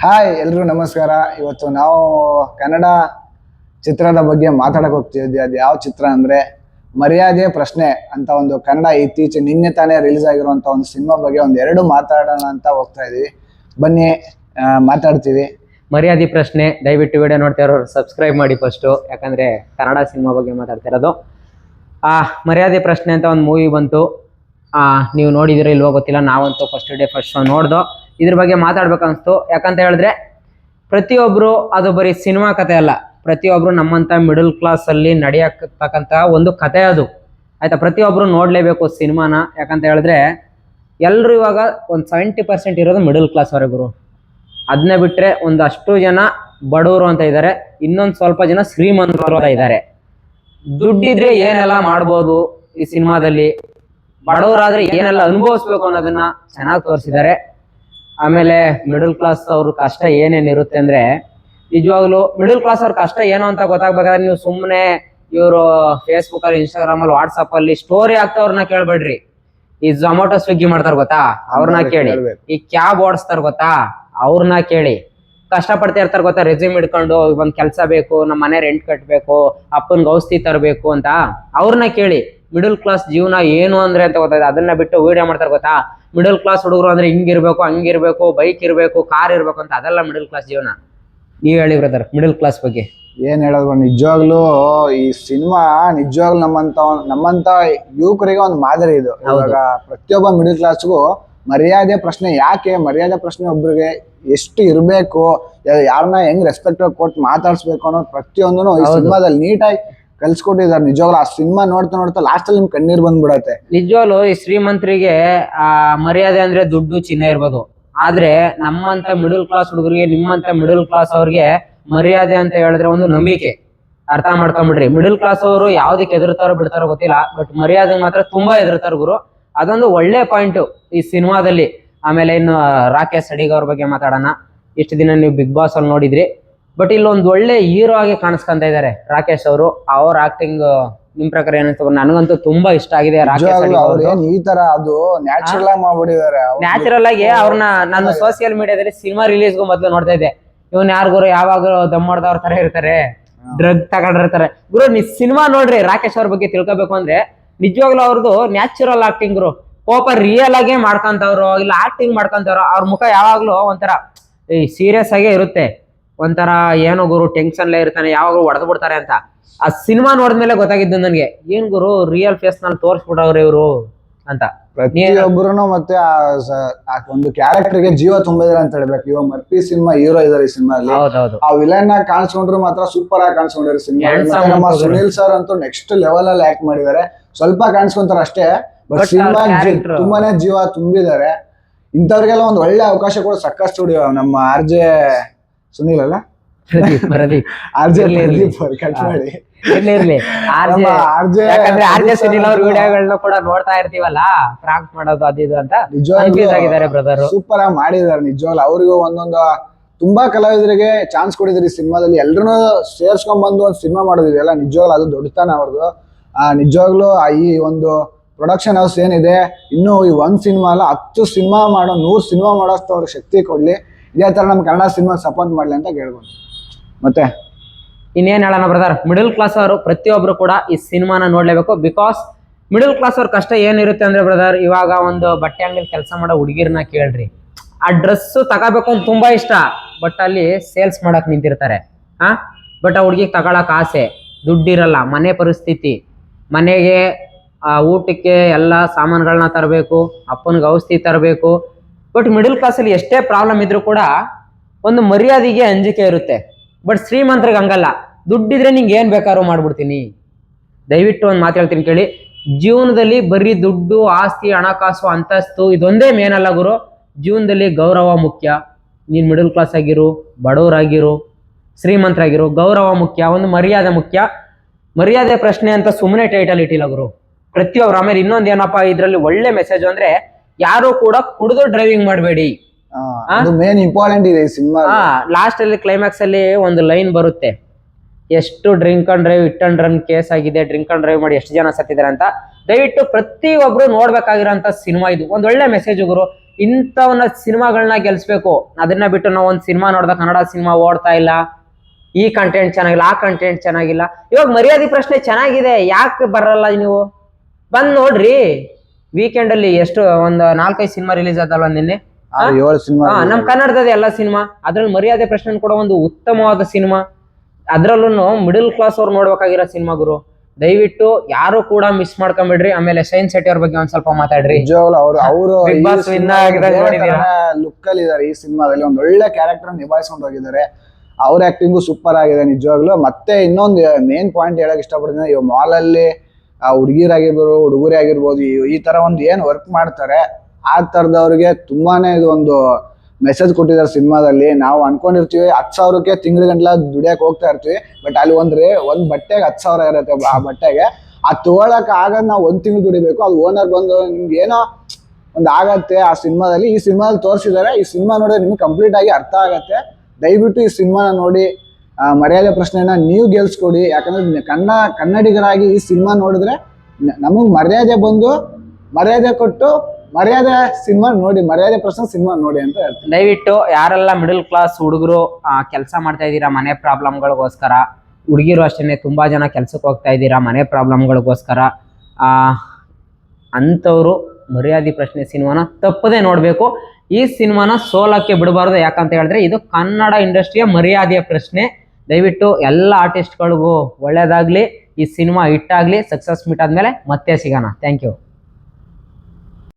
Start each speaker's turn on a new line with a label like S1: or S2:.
S1: Hi ಎಲ್ರಿಗೂ ನಮಸ್ಕಾರ. ಇವತ್ತು ನಾವು ಕನ್ನಡ ಚಿತ್ರದ ಬಗ್ಗೆ ಮಾತಾಡಕ್ ಹೋಗ್ತಿದ್ವಿ ಅದು ಯಾವ ಚಿತ್ರ ಅಂದ್ರೆ ಮರ್ಯಾದೆ ಪ್ರಶ್ನೆ ಅಂತ ಒಂದು ಕನ್ನಡ ಇತ್ತೀಚೆಗೆ ನಿನ್ನೆ ತಾನೇ ರಿಲೀಸ್ ಆಗಿರುವಂತ ಒಂದು ಸಿನಿಮಾ ಬಗ್ಗೆ ಒಂದ್ ಎರಡು ಮಾತಾಡೋಣ ಅಂತ ಹೋಗ್ತಾ ಇದೀವಿ ಬನ್ನಿ ಮಾತಾಡ್ತೀವಿ.
S2: ಮರ್ಯಾದೆ ಪ್ರಶ್ನೆ, ದಯವಿಟ್ಟು ವಿಡಿಯೋ ನೋಡ್ತಿರೋರು ಸಬ್ಸ್ಕ್ರೈಬ್ ಮಾಡಿ ಫಸ್ಟು ಯಾಕಂದ್ರೆ ಕನ್ನಡ ಸಿನಿಮಾ ಬಗ್ಗೆ ಮಾತಾಡ್ತಿರೋದು ಆ, ಮರ್ಯಾದೆ ಪ್ರಶ್ನೆ ಅಂತ ಒಂದು ಮೂವಿ ಬಂತು. ನೀವು ನೋಡಿದಿರೋ ಇಲ್ವೋ ಗೊತ್ತಿಲ್ಲ, ನಾವಂತೂ ಫಸ್ಟ್ ಡೇ ಫಸ್ಟ್ ಶೋ ನೋಡ್ದು. ಇದ್ರ ಬಗ್ಗೆ ಮಾತಾಡ್ಬೇಕನ್ನಿಸ್ತು ಯಾಕಂತ ಹೇಳಿದ್ರೆ, ಪ್ರತಿಯೊಬ್ರು, ಅದು ಬರೀ ಸಿನಿಮಾ ಕತೆ ಅಲ್ಲ, ಪ್ರತಿಯೊಬ್ರು ನಮ್ಮಂತ ಮಿಡಲ್ ಕ್ಲಾಸಲ್ಲಿ ನಡೆಯತಕ್ಕಂತ ಒಂದು ಕತೆ ಅದು. ಆಯ್ತಾ? ಪ್ರತಿಯೊಬ್ರು ನೋಡಲೇಬೇಕು ಸಿನಿಮಾನ. ಯಾಕಂತ ಹೇಳಿದ್ರೆ, ಎಲ್ರು ಇವಾಗ ಒಂದು ಸೆವೆಂಟಿ ಪರ್ಸೆಂಟ್ ಇರೋದು ಮಿಡಲ್ ಕ್ಲಾಸ್ ವರೆಗೂ ಅದನ್ನ ಬಿಟ್ರೆ ಒಂದಷ್ಟು ಜನ ಬಡವರು ಅಂತ ಇದ್ದಾರೆ ಇನ್ನೊಂದು ಸ್ವಲ್ಪ ಜನ ಶ್ರೀಮಂತರು ಅಂತ ಇದ್ದಾರೆ ದುಡ್ಡಿದ್ರೆ ಏನೆಲ್ಲ ಮಾಡ್ಬೋದು ಈ ಸಿನಿಮಾದಲ್ಲಿ? ಬಡವರಾದ್ರೆ ಏನೆಲ್ಲ ಅನುಭವಿಸ್ಬೇಕು ಅನ್ನೋದನ್ನ ಚೆನ್ನಾಗಿ ತೋರಿಸಿದ್ದಾರೆ. ಆಮೇಲೆ ಮಿಡಲ್ ಕ್ಲಾಸ್ ಅವ್ರ ಕಷ್ಟ ಏನೇನಿರುತ್ತೆ ಅಂದ್ರೆ ನಿಜವಾಗ್ಲು ಮಿಡಲ್ ಕ್ಲಾಸ್ ಅವ್ರ ಕಷ್ಟ ಏನು ಅಂತ ಗೊತ್ತಾಗ್ಬೇಕಾದ್ರೆ ನೀವು ಸುಮ್ಮನೆ ಇವರು ಫೇಸ್ಬುಕ್ ಅಲ್ಲಿ ಇನ್ಸ್ಟಾಗ್ರಾಮ್ ಅಲ್ಲಿ ವಾಟ್ಸಪ್ ಅಲ್ಲಿ ಸ್ಟೋರಿ ಆಗ್ತವ್ರನ್ನ ಕೇಳ್ಬೇಡ್ರಿ. ಈ ಝೊಮ್ಯಾಟೊ ಸ್ವಿಗ್ಗಿ ಮಾಡ್ತಾರ ಗೊತ್ತಾ? ಅವ್ರನ್ನ ಕೇಳಿ. ಈ ಕ್ಯಾಬ್ ಓಡಿಸ್ತಾರ ಗೊತ್ತಾ? ಅವ್ರನ್ನ ಕೇಳಿ. ಕಷ್ಟ ಪಡ್ತಾ ಇರ್ತಾರೆ ಗೊತ್ತಾ? ರೆಸ್ಯೂಮ್ ಹಿಡ್ಕೊಂಡು ಒಂದ್ ಕೆಲಸ ಬೇಕು ನಮ್ಮ ಮನೆ ರೆಂಟ್ ಕಟ್ಟಬೇಕು ಅಪ್ಪನ್ಗೆ ಔಷಧಿ ತರಬೇಕು ಅಂತ ಅವ್ರನ್ನ ಕೇಳಿ. ಮಿಡಲ್ ಕ್ಲಾಸ್ ಜೀವನ ಏನು ಅಂದ್ರೆ ಅಂತ ಗೊತ್ತಾಯ್ತು. ಅದನ್ನ ಬಿಟ್ಟು ವಿಡಿಯೋ ಮಾಡ್ತಾರೆ ಗೊತ್ತಾ? ಮಿಡಲ್ ಕ್ಲಾಸ್ ಹುಡುಗರು ಅಂದ್ರೆ ಹಿಂಗಿರ್ಬೇಕು ಹಂಗಿರ್ಬೇಕು ಬೈಕ್ ಇರ್ಬೇಕು ಕಾರ್ ಇರ್ಬೇಕು ಅಂತ ಅದೆಲ್ಲ ಮಿಡಲ್ ಕ್ಲಾಸ್ ಜೀವನ. ನೀವ್ ಹೇಳಿ ಬ್ರದರ್ ಮಿಡಲ್ ಕ್ಲಾಸ್ ಬಗ್ಗೆ.
S1: ಏನ್ ಹೇಳೋದು ನಿಜವಾಗ್ಲೂ ಈ ಸಿನಿಮಾ ನಿಜವಾಗ್ಲೂ ನಮ್ಮಂತ ನಮ್ಮಂತ ಯುವಕರಿಗೆ ಒಂದು ಮಾದರಿ ಇದು. ಇವಾಗ ಪ್ರತಿಯೊಬ್ಬ ಮಿಡಲ್ ಕ್ಲಾಸ್ಗೂ ಮರ್ಯಾದೆ ಪ್ರಶ್ನೆ ಯಾಕೆ? ಮರ್ಯಾದೆ ಪ್ರಶ್ನೆ ಒಬ್ರಿಗೆ ಎಷ್ಟು ಇರಬೇಕು? ಯಾರನ್ನ ಹೆಂಗ್ ರೆಸ್ಪೆಕ್ಟ್ ಕೊಟ್ಟು ಮಾತಾಡ್ಸ್ಬೇಕು ಅನ್ನೋ ಪ್ರತಿಯೊಂದನ್ನು ಈ ಸಿನಿಮಾದಲ್ಲಿ ನೀಟಾಗಿ ಕಲ್ಸ್ಕೊಟ್ಟಿದ್ದಾರೆ ನಿಜವಾಗ್ಲೂ. ಆ ಸಿನಿಮಾ ನೋಡ್ತಾ ನೋಡ್ತಾ ಲಾಸ್ಟ್ ಅಲ್ಲಿ ನಿಮ್ ಕಣ್ಣೀರ್ ಬಂದ್ಬಿಡತ್ತೆ.
S2: ನಿಜವಾಗ್ಲು ಈ ಶ್ರೀಮಂತರಿಗೆ ಆ ಮರ್ಯಾದೆ ಅಂದ್ರೆ ದುಡ್ಡು ಚಿನ್ನ ಇರ್ಬೋದು. ಆದ್ರೆ ನಮ್ಮಂತ ಮಿಡಲ್ ಕ್ಲಾಸ್ ಹುಡುಗರಿಗೆ ನಿಮ್ಮಂತ ಮಿಡಲ್ ಕ್ಲಾಸ್ ಅವ್ರಿಗೆ ಮರ್ಯಾದೆ ಅಂತ ಹೇಳಿದ್ರೆ ಒಂದು ನಂಬಿಕೆ. ಅರ್ಥ ಮಾಡ್ಕೊಂಡ್ಬಿಡ್ರಿ. ಮಿಡಲ್ ಕ್ಲಾಸ್ ಅವರು ಯಾವ್ದಕ್ಕೆ ಎದುರ್ತಾರೋ ಬಿಡ್ತಾರೋ ಗೊತ್ತಿಲ್ಲ. ಬಟ್ ಮರ್ಯಾದೆ ಮಾತ್ರ ತುಂಬಾ ಎದುರ್ತಾರ ಗುರು. ಅದೊಂದು ಒಳ್ಳೆ ಪಾಯಿಂಟ್ ಈ ಸಿನಿಮಾದಲ್ಲಿ. ಆಮೇಲೆ ಇನ್ನು ರಾಕೇಶ್ ಅಡಿಗ ಅವ್ರ ಬಗ್ಗೆ ಮಾತಾಡೋಣ. ಇಷ್ಟು ದಿನ ನೀವು ಬಿಗ್ ಬಾಸ್ ಅಲ್ಲಿ ನೋಡಿದ್ರಿ. ಬಟ್ ಇಲ್ಲೊಂದು ಒಳ್ಳೆ ಹೀರೋ ಆಗಿ ಕಾಣಿಸ್ಕೊಂತ ಇದ್ದಾರೆ ರಾಕೇಶ್ ಅವರು. ಅವ್ರ ಆಕ್ಟಿಂಗ್ ನಿಮ್ ಪ್ರಕಾರ ಏನಂತ ನನಗಂತೂ ತುಂಬಾ ಇಷ್ಟ ಆಗಿದೆ ರಾಕೇಶ್
S1: ಈ ತರ ಅದು ನ್ಯಾಚುರಲ್ ಆಗಿ ಮಾಡ್ಬಿಟ್ಟಿದ್ದಾರೆ.
S2: ನ್ಯಾಚುರಲ್ ಆಗಿ ಅವ್ರನ್ನ ನಾನು ಸೋಷಿಯಲ್ ಮೀಡಿಯಾದಲ್ಲಿ ಸಿನಿಮಾ ರಿಲೀಸ್ಗೂ ಮೊದಲು ನೋಡ್ತಾ ಇದ್ದೆ. ಇವನ್ ಯಾರಿಗೂ ಯಾವಾಗ ದಮ್ಮಡ್ದವ್ರ ತರ ಇರ್ತಾರೆ. ಡ್ರಗ್ ತಗೊಂಡಿರ್ತಾರೆ. ಗುರು ನೀ ಸಿನಿಮಾ ನೋಡ್ರಿ ರಾಕೇಶ್ ಅವ್ರ ಬಗ್ಗೆ ತಿಳ್ಕೊಬೇಕು ಅಂದ್ರೆ ನಿಜವಾಗ್ಲೂ ಅವ್ರದ್ದು ನ್ಯಾಚುರಲ್ ಆಕ್ಟಿಂಗ್ ಕೋಪ ರಿಯಲ್ ಆಗೇ ಮಾಡ್ಕೊಂತವ್ರು ಇಲ್ಲ ಆಕ್ಟಿಂಗ್ ಮಾಡ್ಕೊಂತವ್ರು ಅವ್ರ ಮುಖ ಯಾವಾಗ್ಲೂ ಒಂಥರ ಈ ಸೀರಿಯಸ್ ಆಗೇ ಇರುತ್ತೆ. ಒಂಥರ ಏನೋ ಗುರು ಟೆನ್ಷನ್ಲೇ ಇರ್ತಾನೆ ಯಾವಾಗ್ಲೂ ಹೊಡೆದ್ ಬಿಡ್ತಾರೆ ಅಂತ. ಆ ಸಿನಿಮಾ ನೋಡಿದ್ಮೇಲೆ ಗೊತ್ತಾಗಿದ್ದು ನನಗೆ ಏನ್ ಗುರು ರಿಯಲ್ ಫೇಸ್ನಲ್ಲಿ ತೋರ್ಸ್ಬಿಟ್ಟವ್ರೆ ಇವರು ಅಂತ.
S1: ಪ್ರತಿಯೊಬ್ಬರು ಮತ್ತೆ ಆ ಒಂದು ಕ್ಯಾರೆಕ್ಟರ್ಗೆ ಜೀವ ತುಂಬಿದಾರೆ ಅಂತ ಹೇಳ್ಬೇಕು. ಇವಾಗ ಮರ್ಪಿ ಸಿನಿಮಾ ಹೀರೋ ಇದಾರೆ ಈ
S2: ಸಿನಿಮಾದಲ್ಲಿ
S1: ಆ ವಿಲನ್ ಆಗಿ ಕಾಣಿಸ್ಕೊಂಡ್ರು ಮಾತ್ರ ಸೂಪರ್ ಆಗಿ ಕಾಣಿಸ್ಕೊಂಡಿರೋ ಸಿನಿಮಾ ನಮ್ಮ. ಸುನಿಲ್ ಸರ್ ಅಂತೂ ನೆಕ್ಸ್ಟ್ ಲೆವೆಲ್ ಅಲ್ಲಿ ಆಕ್ಟ್ ಮಾಡಿದ್ದಾರೆ ಸ್ವಲ್ಪ ಕಾಣಿಸ್ಕೊಂತಾರ ಅಷ್ಟೇ ಬಟ್ ಸಿನಿಮಾ ತುಂಬಾನೇ ಜೀವ ತುಂಬಿದ್ದಾರೆ. ಇಂಥವ್ರಿಗೆಲ್ಲ ಒಂದು ಒಳ್ಳೆ ಅವಕಾಶ ಕೂಡ ಸಕ್ಕ ಸ್ಟುಡಿಯೋ ನಮ್ಮ ಆರ್ ಜೆ ಸುನಿಲ್ ಅಲ್ಲ? R J. ಕಟ್ ಮಾಡಿ.
S2: ಇರ್ಲಿ ವಿಡಿಯೋಗಳನ್ನ ಕೂಡ ನೋಡ್ತಾ ಇರ್ತೀವಲ್ಲ ಪ್ರಾಂಕ್ ಮಾಡೋದು ಅದು ಇದು ಅಂತ.
S1: ನಿಜವಾಗ್ಲೂ
S2: ಕನ್ಫ್ಯೂಸ್ ಆಗಿದ್ದಾರೆ ಬ್ರದರ್
S1: ಸೂಪರ್ ಆಗಿ ಮಾಡಿದ್ದಾರೆ ನಿಜವಾಗ್ಲೂ. ಅವ್ರಿಗೂ ಒಂದೊಂದು ತುಂಬಾ ಕಲಾವಿದರಿಗೆ ಚಾನ್ಸ್ ಕೊಡಿದ್ರಿ ಸಿನಿಮಾದಲ್ಲಿ. ಎಲ್ರು ಸೇರ್ಸ್ಕೊಂಡ್ ಬಂದು ಒಂದು ಸಿನಿಮಾ ಮಾಡೋದಿದೆಯಲ್ಲ ನಿಜವಾಗ್ಲು ಅದು ದೊಡ್ಡತನ ಅವ್ರದ್ದು. ನಿಜವಾಗ್ಲೂ ಈ ಒಂದು ಪ್ರೊಡಕ್ಷನ್ ಹೌಸ್ ಏನಿದೆ, ಇನ್ನು ಈ ಒಂದು ಸಿನಿಮಾ ಅಲ್ಲ, ಹತ್ತು ಸಿನಿಮಾ ಮಾಡೋ, ನೂರ್ ಸಿನಿಮಾ ಮಾಡೋಷ್ಟು ಅವ್ರಿಗೆ ಶಕ್ತಿ ಕೊಡ್ಲಿ. ಇದೇ ಥರ ನಮ್ಮ ಕನ್ನಡ ಸಿನಿಮಾ ಸಪೋರ್ಟ್ ಮಾಡ್ಲಿ ಅಂತ ಕೇಳ್ಬೋದು. ಮತ್ತೆ?
S2: ಇನ್ನೇನು ಹೇಳೋಣ ಬ್ರದರ್ ಮಿಡಲ್ ಕ್ಲಾಸ್ ಅವರು ಪ್ರತಿಯೊಬ್ಬರು ಕೂಡ ಈ ಸಿನಿಮಾನ ನೋಡ್ಲೇಬೇಕು. ಬಿಕಾಸ್ ಮಿಡಲ್ ಕ್ಲಾಸ್ ಅವ್ರ ಕಷ್ಟ ಏನಿರುತ್ತೆ ಅಂದ್ರೆ ಬ್ರದರ್ ಇವಾಗ ಒಂದು ಬಟ್ಟೆ ಅಂಗಡಿ ಕೆಲಸ ಮಾಡೋ ಹುಡುಗಿರ್ನ ಕೇಳ್ರಿ. ಆ ಡ್ರೆಸ್ ತಗೋಬೇಕು ಅಂತ ತುಂಬಾ ಇಷ್ಟ. ಬಟ್ ಅಲ್ಲಿ ಸೇಲ್ಸ್ ಮಾಡಕ್ ನಿಂತಿರ್ತಾರೆ. ಹಾ ಬಟ್ ಆ ಹುಡುಗಿಗೆ ತಗೊಳಕ್ ಆಸೆ. ದುಡ್ಡಿರಲ್ಲ ಮನೆ ಪರಿಸ್ಥಿತಿ. ಮನೆಗೆ, ಆ, ಊಟಕ್ಕೆ ಎಲ್ಲ ಸಾಮಾನುಗಳನ್ನ ತರಬೇಕು, ಅಪ್ಪನಿಗೆ ಔಷಧಿ ತರಬೇಕು. ಬಟ್ ಮಿಡಲ್ ಕ್ಲಾಸಲ್ಲಿ ಎಷ್ಟೇ ಪ್ರಾಬ್ಲಮ್ ಇದ್ರೂ ಕೂಡ ಒಂದು ಮರ್ಯಾದೆಗೆ ಅಂಜಿಕೆ ಇರುತ್ತೆ. ಬಟ್ ಶ್ರೀಮಂತರಿಗೆ ಹಂಗಲ್ಲ. ದುಡ್ಡಿದ್ರೆ ನಿಂಗೆ ಏನ್ ಬೇಕಾದ್ರೂ ಮಾಡ್ಬಿಡ್ತೀನಿ. ದಯವಿಟ್ಟು ಒಂದು ಮಾತು ಹೇಳ್ತೀನಿ ಕೇಳಿ. ಜೀವನದಲ್ಲಿ ಬರೀ ದುಡ್ಡು, ಆಸ್ತಿ, ಹಣಕಾಸು, ಅಂತಸ್ತು ಇದೊಂದೇ ಮೇನ್ ಅಲ್ಲ ಗುರು. ಜೀವನದಲ್ಲಿ ಗೌರವ ಮುಖ್ಯ. ನೀನು ಮಿಡಲ್ ಕ್ಲಾಸ್ ಆಗಿರು, ಬಡವರಾಗಿರು, ಶ್ರೀಮಂತರಾಗಿರು, ಗೌರವ ಮುಖ್ಯ, ಒಂದು ಮರ್ಯಾದೆ ಮುಖ್ಯ. ಮರ್ಯಾದೆ ಪ್ರಶ್ನೆ ಅಂತ ಸುಮ್ಮನೆ ಟೈಟಲ್ ಇಟ್ಟಿಲ್ಲ ಗುರು. ಪ್ರತಿಯೊಬ್ರು ಆಮೇಲೆ ಇನ್ನೊಂದ್ ಏನಪ್ಪಾ ಇದ್ರಲ್ಲಿ ಒಳ್ಳೆ ಮೆಸೇಜ್ ಅಂದ್ರೆ ಯಾರು ಕೂಡ ಕುಡಿದು ಡ್ರೈವಿಂಗ್ ಮಾಡಬೇಡಿ.
S1: ಮೇನ್ ಇಂಪಾರ್ಟೆಂಟ್ ಇದೆ ಸಿನಿಮಾ
S2: ಲಾಸ್ಟ್ ಅಲ್ಲಿ. ಕ್ಲೈಮ್ಯಾಕ್ಸ್ ಅಲ್ಲಿ ಒಂದು ಲೈನ್ ಬರುತ್ತೆ. ಎಷ್ಟು drink and drive hit and run case ಆಗಿದೆ ಡ್ರಿಂಕ್ ಅಂಡ್ ಡ್ರೈವ್ ಮಾಡಿ ಎಷ್ಟು ಜನ ಸತ್ತಿದ್ದಾರೆ ಅಂತ. ದಯವಿಟ್ಟು ಪ್ರತಿಯೊಬ್ರು ನೋಡ್ಬೇಕಾಗಿರೋಂತ ಸಿನಿಮಾ ಇದು. ಒಂದ್ ಒಳ್ಳೆ ಮೆಸೇಜ್ ಗುರು. ಇಂಥವನ್ನ ಸಿನಿಮಾಗಳನ್ನ ಗೆಲ್ಸ್ಬೇಕು. ಅದನ್ನ ಬಿಟ್ಟು ನಾವು ಒಂದು ಸಿನಿಮಾ ನೋಡ್ದ ಕನ್ನಡ ಸಿನಿಮಾ ಓಡ್ತಾ ಇಲ್ಲ. ಈ ಕಂಟೆಂಟ್ ಚೆನ್ನಾಗಿಲ್ಲ ಆ ಕಂಟೆಂಟ್ ಚೆನ್ನಾಗಿಲ್ಲ. ಇವಾಗ ಮರ್ಯಾದೆ ಪ್ರಶ್ನೆ ಚೆನ್ನಾಗಿದೆ ಯಾಕೆ ಬರಲ್ಲ ನೀವು? ಬಂದ್ ನೋಡ್ರಿ. ವೀಕೆಂಡ್ ಅಲ್ಲಿ ಎಷ್ಟು ಒಂದು ನಾಲ್ಕೈದು ಸಿನಿಮಾ ರಿಲೀಸ್ ಆದಲ್ವ ನಿನ್ನೆ? ನಮ್ ಕನ್ನಡದ ಎಲ್ಲ ಸಿನಿಮಾ ಅದ್ರಲ್ಲಿ ಮರ್ಯಾದೆ ಪ್ರಶ್ನೆ ಕೂಡ ಒಂದು ಉತ್ತಮವಾದ ಸಿನಿಮಾ ಅದ್ರಲ್ಲೂ ಮಿಡಲ್ ಕ್ಲಾಸ್ ಅವ್ರು ನೋಡ್ಬೇಕಾಗಿರೋ ಸಿನಿಮಾ ಗುರು. ದಯವಿಟ್ಟು ಯಾರು ಕೂಡ ಮಿಸ್ ಮಾಡ್ಕೊಂಬಿಡ್ರಿ. ಆಮೇಲೆ ಸೈನ್ ಶೆಟ್ಟಿ ಅವ್ರ ಬಗ್ಗೆ ಒಂದ್ ಸ್ವಲ್ಪ ಮಾತಾಡ್ರಿ?
S1: ಲುಕ್ ಅಲ್ಲಿ ಇದಾರೆ ಈ ಸಿನಿಮಾದಲ್ಲಿ ಒಂದ್ ಒಳ್ಳೆ ಕ್ಯಾರೆಕ್ಟರ್ ನಿಭಾಯಿಸ್ಕೊಂಡು ಹೋಗಿದ್ದಾರೆ. ಅವ್ರ ಆಕ್ಟಿಂಗು ಸೂಪರ್ ಆಗಿದೆ ನಿಜವಾಗ್ಲೂ. ಮತ್ತೆ ಇನ್ನೊಂದು ಮೇನ್ ಪಾಯಿಂಟ್ ಹೇಳಕ್ ಇಷ್ಟಪಡ್ತೀನಿ, ಇವ್ ಮಾಲಲ್ಲಿ ಹುಡುಗಿರಾಗಿರ್ಬೋದು, ಹುಡುಗರೇ ಆಗಿರ್ಬೋದು, ಈ- ತರ ಒಂದು ಏನು ವರ್ಕ್ ಮಾಡ್ತಾರೆ, ಆ ಥರದವ್ರಿಗೆ ತುಂಬಾನೇ ಇದು ಒಂದು ಮೆಸೇಜ್ ಕೊಟ್ಟಿದ್ದಾರೆ ಸಿನಿಮಾದಲ್ಲಿ. ನಾವು ಅನ್ಕೊಂಡಿರ್ತೀವಿ, ಹತ್ತು ಸಾವಿರಕ್ಕೆ ತಿಂಗಳ ಗಂಟ್ಲ ದುಡಿಯಕ್ ಹೋಗ್ತಾ ಇರ್ತೀವಿ ಬಟ್ ಅಲ್ಲಿ ಒಂದ್ರೆ ಒಂದ್ ಬಟ್ಟೆಗೆ ಹತ್ತು ಸಾವಿರ ಇರುತ್ತೆ ಆ ಬಟ್ಟೆಗೆ. ಆ ತಗೊಳಕ್ ಆಗದ್ ನಾವು ಒಂದ್ ತಿಂಗಳು ದುಡಿಬೇಕು, ಅದು ಓನರ್ ಬಂದು ನಿಮ್ಗೆ ಏನೋ ಒಂದು ಆಗತ್ತೆ ಆ ಸಿನಿಮಾದಲ್ಲಿ. ಈ ಸಿನಿಮಾದಲ್ಲಿ ತೋರಿಸಿದ್ದಾರೆ, ಈ ಸಿನಿಮಾ ನೋಡಿದ್ರೆ ನಿಮ್ಗೆ ಕಂಪ್ಲೀಟ್ ಆಗಿ ಅರ್ಥ ಆಗತ್ತೆ. ದಯವಿಟ್ಟು ಈ ಸಿನಿಮಾನ ನೋಡಿ ಮರ್ಯಾದೆ ಪ್ರಶ್ನೆನ ನೀವು ಗೆಲ್ಸ್ಕೊಡಿ. ಯಾಕಂದ್ರೆ ಕನ್ನಡ ಕನ್ನಡಿಗರಾಗಿ ಈ ಸಿನಿಮಾ ನೋಡಿದ್ರೆ ನಮಗೆ ಮರ್ಯಾದೆ ಬಂದು, ಮರ್ಯಾದೆ ಕೊಟ್ಟು, ಮರ್ಯಾದೆ ಸಿನಿಮಾ ನೋಡಿ, ಮರ್ಯಾದೆ ಪ್ರಶ್ನೆ ಸಿನಿಮಾ ನೋಡಿ ಅಂತ ಹೇಳ್ತೀನಿ.
S2: ದಯವಿಟ್ಟು ಯಾರೆಲ್ಲ ಮಿಡಲ್ ಕ್ಲಾಸ್ ಹುಡುಗರು ಕೆಲಸ ಮಾಡ್ತಾ ಇದ್ದೀರಾ ಮನೆ ಪ್ರಾಬ್ಲಮ್ಗಳಿಗೋಸ್ಕರ? ಹುಡುಗಿರು ಅಷ್ಟೇ ತುಂಬಾ ಜನ ಕೆಲ್ಸಕ್ಕೆ ಹೋಗ್ತಾ ಇದ್ದೀರಾ ಮನೆ ಪ್ರಾಬ್ಲಮ್ಗಳಿಗೋಸ್ಕರ? ಅಂಥವ್ರು ಮರ್ಯಾದೆ ಪ್ರಶ್ನೆ ಸಿನಿಮಾನ ತಪ್ಪದೇ ನೋಡಬೇಕು. ಈ ಸಿನಿಮಾನ ಸೋಲಕ್ಕೆ ಬಿಡಬಾರ್ದು. ಯಾಕಂತ ಹೇಳಿದ್ರೆ ಇದು ಕನ್ನಡ ಇಂಡಸ್ಟ್ರಿಯ ಮರ್ಯಾದೆಯ ಪ್ರಶ್ನೆ. ದಯವಿಟ್ಟು ಎಲ್ಲ ಆರ್ಟಿಸ್ಟ್ಗಳಿಗೂ ಒಳ್ಳೆಯದಾಗಲಿ ಈ ಸಿನಿಮಾ ಹಿಟ್ಟಾಗಲಿ ಸಕ್ಸಸ್ ಮೀಟ್ ಆದಮೇಲೆ ಮತ್ತೆ ಸಿಗೋಣ. Thank you.